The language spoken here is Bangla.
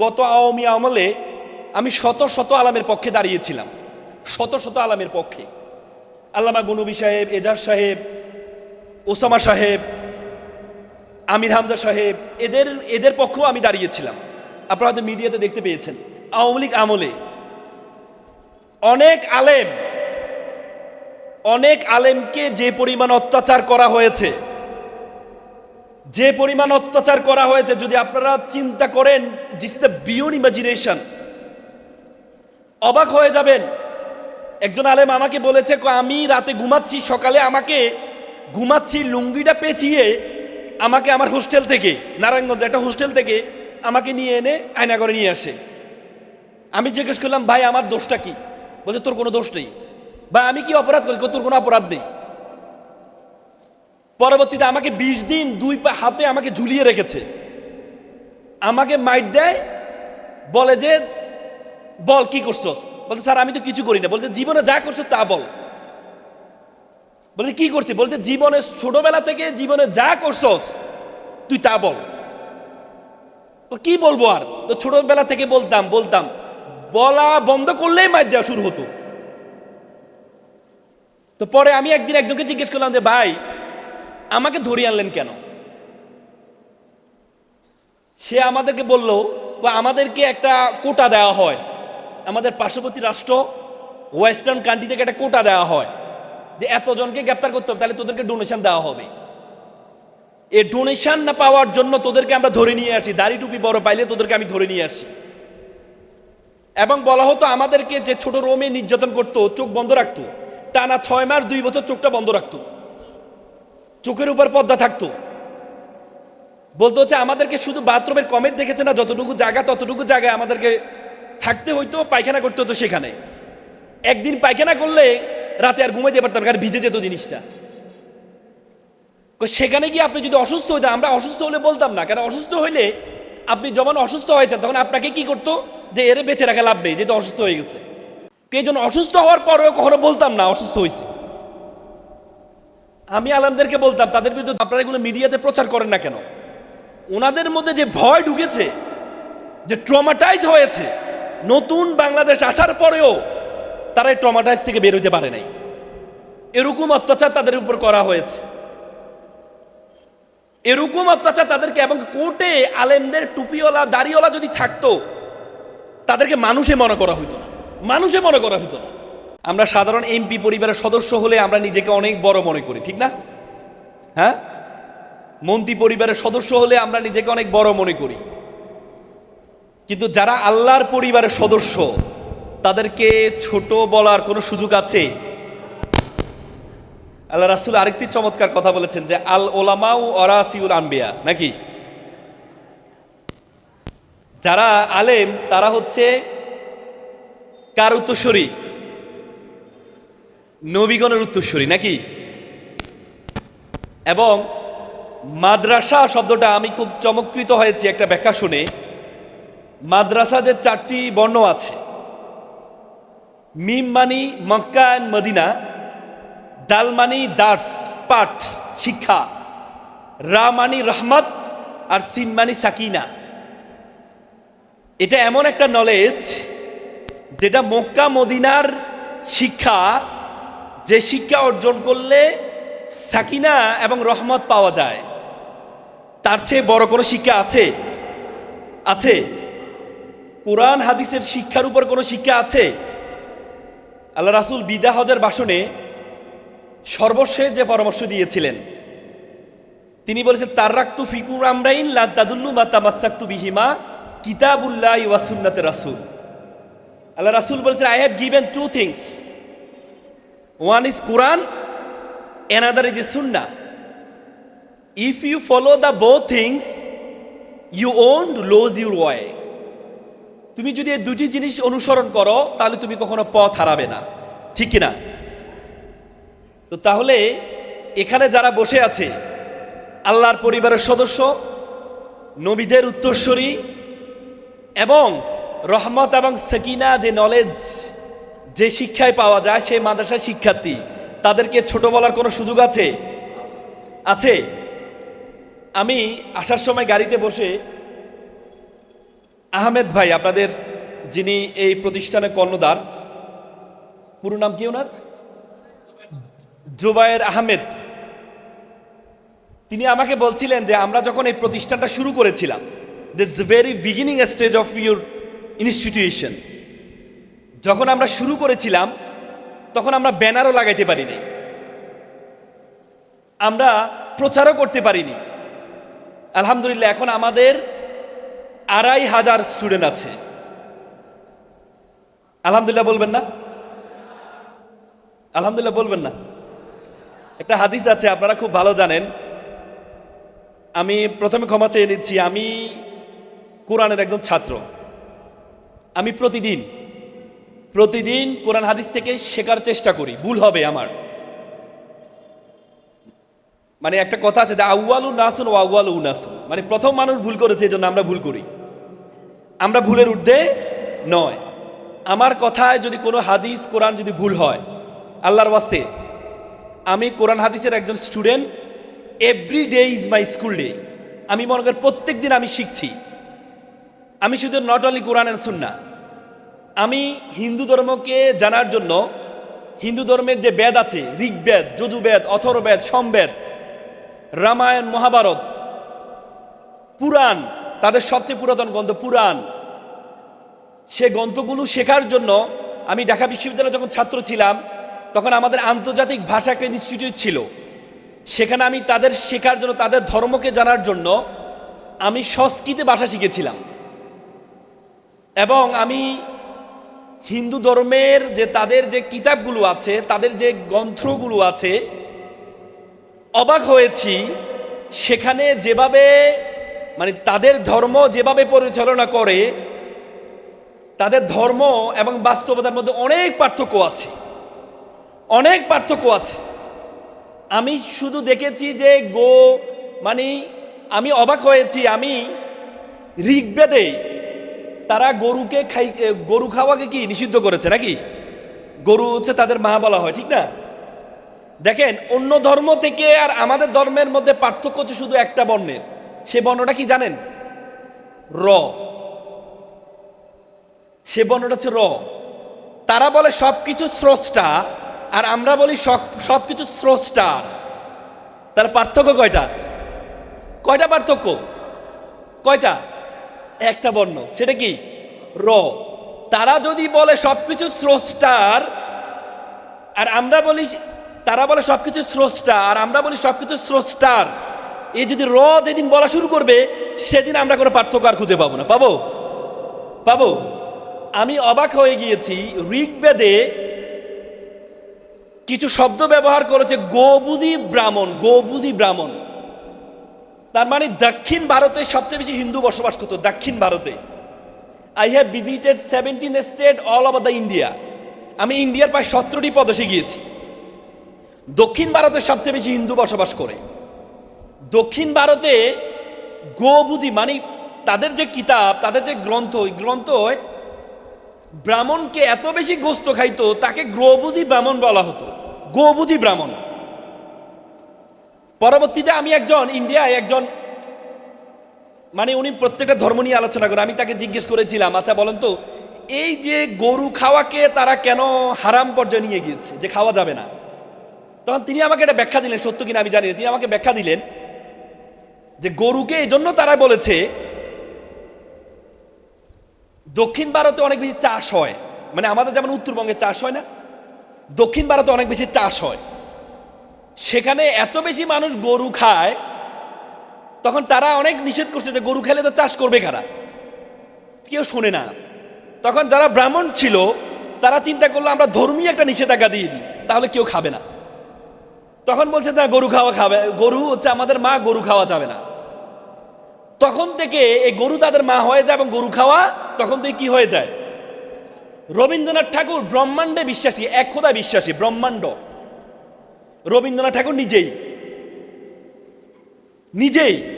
গত আওয়ামী আমলে আমি শত শত আলামের পক্ষে দাঁড়িয়েছিলাম। শত শত আলামের পক্ষে। আল্লামা গনুবি সাহেব, এজাজ সাহেব, ওসামা সাহেব, আমির হামজা সাহেব, এদের এদের পক্ষেও আমি দাঁড়িয়েছিলাম। আপনারা হয়তো মিডিয়াতে দেখতে পেয়েছেন। আওয়ামী লীগ আমলে অনেক আলেম, অনেক আলেমকে যে পরিমাণ অত্যাচার করা হয়েছে যে পরিমাণ অত্যাচার করা হয়েছে, যদি আপনারা চিন্তা করেন দিস দ্য বিয়ন ইমাজিনেশন অবাক হয়ে যাবেন। একজন আলেম আমাকে বলেছে আমি রাতে ঘুমাচ্ছি, সকালে আমাকে ঘুমাচ্ছি লুঙ্গিটা পেঁচিয়ে আমাকে আমার হোস্টেল থেকে নারায়ণগঞ্জ একটা হোস্টেল থেকে আমাকে নিয়ে এনে আয়না করে নিয়ে আসে। আমি জিজ্ঞেস করলাম, ভাই, আমার দোষটা কি? বলছে, তোর কোনো দোষ নেই। বা আমি কি অপরাধ করি? তোর কোনো অপরাধ নেই। পরবর্তীতে আমাকে বিশ দিন দুই পা হাতে আমাকে ঝুলিয়ে রেখেছে। আমাকে মাইট দেয়, বলে যে, বল, কি করছস? বলতে স্যার, আমি তো কিছু করি না। বলতে জীবনে যা করছ তা বল। বলতে কি করছি? বলতে জীবনে ছোটবেলা থেকে জীবনে যা করছস, তুই তা বল। তো কি বলব আর? তো ছোটবেলা থেকে বলতাম বলতাম, বলা বন্ধ করলেই মাইট দেওয়া শুরু হতো। তো পরে আমি একদিন একজনকে জিজ্ঞেস করলাম যে, ভাই আমাকে ধরিয়ে আনলেন কেন? সে আমাদেরকে বলল আমাদেরকে একটা কোটা দেওয়া হয়। আমাদের পার্শ্ববর্তী রাষ্ট্র ওয়েস্টার্ন কান্ট্রি থেকে একটা কোটা দেওয়া হয় যে এতজনকে গ্রেপ্তার করতে হবে, তাহলে তোদেরকে ডোনেশন দেওয়া হবে। এই ডোনেশন না পাওয়ার জন্য তোদেরকে আমরা ধরে নিয়ে আসি, দাড়ি টুপি বড় পাইলে তোদেরকে আমি ধরে নিয়ে আসি। এবং বলা হতো আমাদেরকে যে ছোট রোমে নির্যাতন করতো, চোখ বন্ধ রাখতো, টানা ছয় মাস দুই বছর চোখটা বন্ধ রাখতো। চোখের উপর পর্দা থাকতো। বলতে হচ্ছে, আমাদেরকে শুধু বাথরুমের কমেন্ট দেখেছে না, যতটুকু জায়গা, ততটুকু জায়গায় আমাদেরকে থাকতে হইতো, পায়খানা করতে হতো সেখানে। একদিন পায়খানা করলে রাতে আর ঘুমাইতে পারতাম কারণ ভিজে যেত জিনিসটা। সেখানে গিয়ে আপনি যদি অসুস্থ হইতেন, আমরা অসুস্থ হলে বলতাম না, কারণ অসুস্থ হইলে আপনি যখন অসুস্থ হয়েছেন, তখন আপনাকে কি করতো? যে এরে বেঁচে রাখা লাভ নেই, যেহেতু অসুস্থ হয়ে গেছে। জন্য অসুস্থ হওয়ার পরেও কখনো বলতাম না, অসুস্থ হয়েছে আমি আলমদেরকে বলতাম, তাদের বিরুদ্ধে আপনারা এগুলো মিডিয়াতে প্রচার করেন না কেন? ওনাদের মধ্যে যে ভয় ঢুকেছে, যে ট্রমাটাইজ হয়েছে, নতুন বাংলাদেশ আসার পরেও তারা এই ট্রমাটাইজ থেকে বের হতে পারে নাই। এরকম অত্যাচার তাদের উপর করা হয়েছে। এরকম অত্যাচার তাদেরকে, এবং কোর্টে আলেমদের টুপিওয়ালা, দাড়িওয়ালা যদি থাকতো, তাদেরকে মানুষে মনে করা হইতো না। মানুষে মনে করা হইতো না। আমরা সাধারণ এমপি পরিবারের সদস্য হলে আমরা নিজেকে অনেক বড় মনে করি, ঠিক না? হ্যাঁ? মন্ত্রী পরিবারের সদস্য হলে আমরা নিজেকে অনেক বড় মনে করি। কিন্তু যারা আল্লাহর পরিবারের সদস্য, তাদেরকে ছোট বলার কোনো সুযোগ আছে? আল্লাহ রাসুল আরেকটি চমৎকার কথা বলেছেন যে, আল ওলামাউ অরাসিউল আনবিয়া, নাকি? যারা আলেম, তারা হচ্ছে কার উত্তরস্বরী নবীগণের উত্তরস্বরী নাকি? এবং মাদ্রাসা শব্দটা আমি খুব চমৎকৃত হয়েছি একটা ব্যাখ্যা শুনে। মাদ্রাসা যে চারটি বর্ণ আছে, মিম মানি মক্কা অ্যান্ড মদিনা ডাল মানি দার্স, পাঠ, শিক্ষা, রা মানি রহমত আর সিন মানি সাকিনা। এটা এমন একটা নলেজ যেটা মক্কা, মদিনার শিক্ষা যে শিক্ষা অর্জন করলে সাকিনা এবং রহমত পাওয়া যায়, তার চেয়ে বড় কোনো শিক্ষা আছে? আছে। কোরআন, হাদিসের শিক্ষার উপর কোনো শিক্ষা আছে? আল্লাহ রাসুল বিদা হজের ভাষণে সর্বশেষ যে পরামর্শ দিয়েছিলেন, তিনি বলেছেন তার রাক্তু ফিকুর আমরাইন লাদাদুল্লু মা তামাসাক্তু বিহিমা কিতাবুল্লাহ ওয়াসুন্নাতে রাসুল। আল্লাহ রাসুল বলেছেন I have given two things one is Quran another is sunnah. If you follow the both things, you won't lose your way. তুমি যদি এই দুটি জিনিস অনুসরণ করো তাহলে তুমি কখনো পথ হারাবে না ঠিক কিনা তো তাহলে এখানে যারা বসে আছে আল্লাহর পরিবারের সদস্য নবীদের উত্তরস্বরী এবং রহমত এবং সকিনা যে নলেজ যে শিক্ষায় পাওয়া যায় সেই মাদ্রাসার শিক্ষার্থী। তাদেরকে ছোট বলার কোনো সুযোগ আছে? আছে? আমি আসার সময় গাড়িতে বসে আহমেদ ভাই, আপনাদের যিনি এই প্রতিষ্ঠানের কর্ণধার, পুরো নাম কি ওনার? জুবায়ের আহমেদ। তিনি আমাকে বলছিলেন যে আমরা যখন এই প্রতিষ্ঠানটা শুরু করেছিলাম the very beginning stage of your institution যখন আমরা শুরু করেছিলাম, তখন আমরা ব্যানারও লাগাইতে পারিনি। আমরা প্রচারও করতে পারিনি। আলহামদুলিল্লাহ, এখন আমাদের আড়াই হাজার স্টুডেন্ট আছে। আলহামদুলিল্লাহ বলবেন না? আলহামদুলিল্লাহ বলবেন না? একটা হাদিস আছে, আপনারা খুব ভালো জানেন। আমি প্রথমে ক্ষমা চেয়ে নিচ্ছি, আমি কোরআনের একজন ছাত্র। আমি প্রতিদিন প্রতিদিন কোরআন হাদিস থেকে শেখার চেষ্টা করি, ভুল হবে আমার। মানে একটা কথা আছে আউয়ালু নাসুন ও আউয়ালু নাসুন। মানে প্রথম মানুষ ভুল করেছে এই জন্য আমরা ভুল করি। আমরা ভুলের ঊর্ধ্বে নয়। আমার কথায় যদি কোনো হাদিস, কোরআন যদি ভুল হয়, আল্লাহর ওয়াস্তে, আমি কোরআন হাদিসের একজন student, every day is my school day. আমি মনে করি প্রত্যেক দিন আমি শিখছি। আমি শুধু not only Quran and sunnah আমি হিন্দু ধর্মকে জানার জন্য হিন্দু ধর্মের যে বেদ আছে, ঋগ্বেদ, যজুবেদ অথর্বেদ সমবেদ, রামায়ণ, মহাভারত, পুরাণ, তাদের সবচেয়ে পুরাতন গ্রন্থ পুরাণ, সে গ্রন্থগুলো শেখার জন্য আমি ঢাকা বিশ্ববিদ্যালয়ে যখন ছাত্র ছিলাম, তখন আমাদের আন্তর্জাতিক ভাষা একটা ইনস্টিটিউট ছিল। সেখানে আমি তাদের শেখার জন্য, তাদের ধর্মকে জানার জন্য আমি সংস্কৃতে ভাষা শিখেছিলাম। এবং আমি হিন্দু ধর্মের যে তাদের যে কিতাবগুলো আছে, তাদের যে গ্রন্থগুলো আছে, অবাক হয়েছি সেখানে যেভাবে মানে তাদের ধর্ম যেভাবে পরিচালনা করে, তাদের ধর্ম এবং বাস্তবতার মধ্যে অনেক পার্থক্য আছে। অনেক পার্থক্য আছে। আমি শুধু দেখেছি যে গো মানে আমি অবাক হয়েছি, আমি ঋগ্বেদে তারা গরুকে খাই গরু খাওয়াকে কি নিষিদ্ধ করেছে নাকি? গরু হচ্ছে তাদের মা বলা হয়, ঠিক না? দেখেন, অন্য ধর্ম থেকে আর আমাদের ধর্মের মধ্যে পার্থক্য হচ্ছে শুধু একটা বর্ণের। সে বর্ণটা কি জানেন? র। সে বর্ণটা হচ্ছে র। তারা বলে সব কিছু স্রষ্টা, আর আমরা বলি সব কিছু স্রষ্টা। তার পার্থক্য কয়টা? কয়টা পার্থক্য? কয়টা? একটা বর্ণ, সেটা কি? র। তারা যদি বলে সবকিছু স্রষ্টার, আর আমরা বলি তারা বলে সবকিছু স্রষ্টা আর আমরা বলি সবকিছু স্রষ্টার এই যদি র যেদিন বলা শুরু করবে, সেদিন আমরা কোনো পার্থক্য আর খুঁজে পাবো না। পাবো? পাবো? আমি অবাক হয়ে গিয়েছি, ঋগ্বেদে কিছু শব্দ ব্যবহার করেছে গোবুজি ব্রাহ্মণ গোবুজি ব্রাহ্মণ। তার মানে দক্ষিণ ভারতে সবচেয়ে বেশি হিন্দু বসবাস করতো, দক্ষিণ ভারতে। I have visited seventeen state all over the India আমি ইন্ডিয়ার প্রায় সতেরোটি প্রদেশে গিয়েছি। দক্ষিণ ভারতে সবচেয়ে বেশি হিন্দু বসবাস করে। দক্ষিণ ভারতে গোবুজি মানে তাদের যে কিতাব, তাদের যে গ্রন্থ, ওই গ্রন্থ ব্রাহ্মণকে এত বেশি গোস্ত খাইতো, তাকে গ্রবুজি ব্রাহ্মণ বলা হতো। গোবুজি ব্রাহ্মণ। পরবর্তীতে আমি একজন ইন্ডিয়ায় একজন মানে উনি প্রত্যেকটা ধর্ম নিয়ে আলোচনা করে, আমি তাকে জিজ্ঞেস করেছিলাম আচ্ছা বলেন তো, এই যে গরু খাওয়াকে তারা কেন হারাম পর্যায়ে নিয়ে গিয়েছে? যে খাওয়া যাবে না। তখন তিনি আমাকে এটা ব্যাখ্যা দিলেন, সত্য কিনা আমি জানি তিনি আমাকে ব্যাখ্যা দিলেন যে গরুকে এই জন্য তারা বলেছে, দক্ষিণ ভারতে অনেক বেশি চাষ হয় মানে আমাদের যেমন উত্তরবঙ্গে চাষ হয় না, দক্ষিণ ভারতে অনেক বেশি চাষ হয়। সেখানে এত বেশি মানুষ গরু খায়, তখন তারা অনেক নিষেধ করছে যে গরু খেলে তো চাষ করবে কারা? কেউ শোনে না। তখন যারা ব্রাহ্মণ ছিল, তারা চিন্তা করল, আমরা ধর্মীয় একটা নিষেধাজ্ঞা দিয়ে দিই, তাহলে কেউ খাবে না। তখন বলছে, না, গরু খাওয়া খাবে, গরু হচ্ছে আমাদের মা, গরু খাওয়া যাবে না। তখন থেকে এই গরু তাদের মা হয়ে যায় এবং গরু খাওয়া তখন থেকে কি হয়ে যায়? রবীন্দ্রনাথ ঠাকুর ব্রহ্মাণ্ডে বিশ্বাসী, এক খোদায় বিশ্বাসী, ব্রহ্মাণ্ড। রবীন্দ্রনাথ ঠাকুর নিজেই। নিজেই।